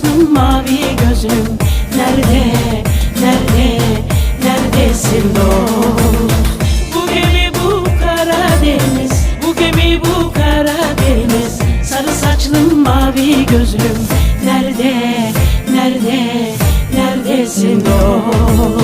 saçlım mavi gözüm Nerede, nerede, neredesin dost? Bu gemi bu Karadeniz, bu gemi bu Karadeniz Sarı saçlım mavi gözüm Nerede, nerede, neredesin dost?